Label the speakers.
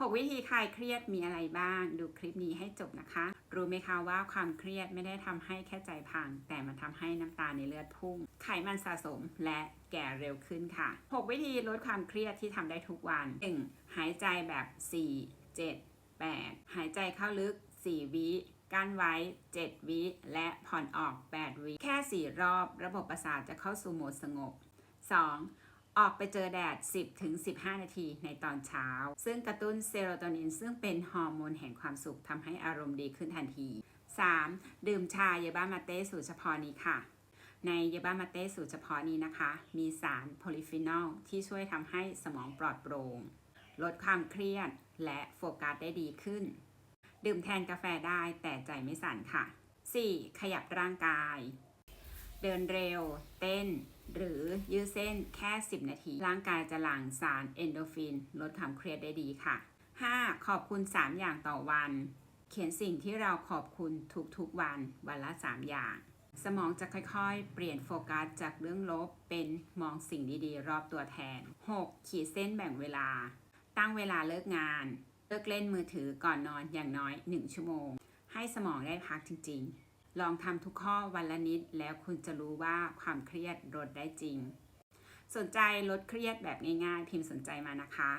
Speaker 1: 6 วิธีคลายเครียดมีอะไรบ้าง ดูคลิปนี้ให้จบนะคะ รู้ไหมคะว่าความเครียดไม่ได้ทำให้แค่ใจพัง แต่มันทำให้น้ำตาในเลือดพุ่ง ไขมันสะสมและแก่เร็วขึ้นค่ะ 6 วิธีลดความเครียดที่ทำได้ทุกวัน 1. หายใจแบบ 4 7 8 หายใจเข้าลึก 4 วิกั้นไว้ 7 วิ และผ่อนออก 8 วิ แค่ 4 รอบ ระบบประสาทจะเข้าสู่โหมดสงบ 2. ออกไปเจอแดด 10-15 นาทีในตอนเช้า ซึ่งกระตุ้นเซโรโทนิน ซึ่งเป็นฮอร์โมนแห่งความสุขทำให้อารมณ์ดีขึ้นทันที 3. ดื่มชาเยบ้ามาเต้สูตรเฉพาะนี้ค่ะ ในเยบ้ามาเต้สูตรเฉพาะนี้นะคะ มีสารโพลิฟีนอลที่ช่วยทำให้สมองปลอดโปร่งลดความเครียดและโฟกัสได้ดีขึ้น ดื่มแทนกาแฟได้แต่ใจไม่สั่นค่ะ 4. ขยับร่างกาย เดินเร็ว เต้น หรือยืดเส้นแค่ 10 นาที ร่างกายจะหลั่งสารเอนโดฟิน ลดความเครียดได้ดีค่ะ 5. ขอบคุณ 3 อย่างต่อวัน เขียนสิ่งที่เราขอบคุณทุกๆวัน วันละ 3 อย่าง สมองจะค่อยๆ เปลี่ยนโฟกัสจากเรื่องลบเป็นมองสิ่งดีๆ รอบตัวแทน 6. ขีดเส้นแบ่งเวลา ตั้งเวลาเลิกงาน เลิกเล่นมือถือก่อนนอนอย่างน้อย 1 ชั่วโมง ให้สมองได้พักจริงๆ ลองทำทุกข้อวันละนิด แล้วคุณจะรู้ว่าความเครียดลดได้จริง สนใจลดเครียดแบบง่ายๆ พิมพ์สนใจมานะคะ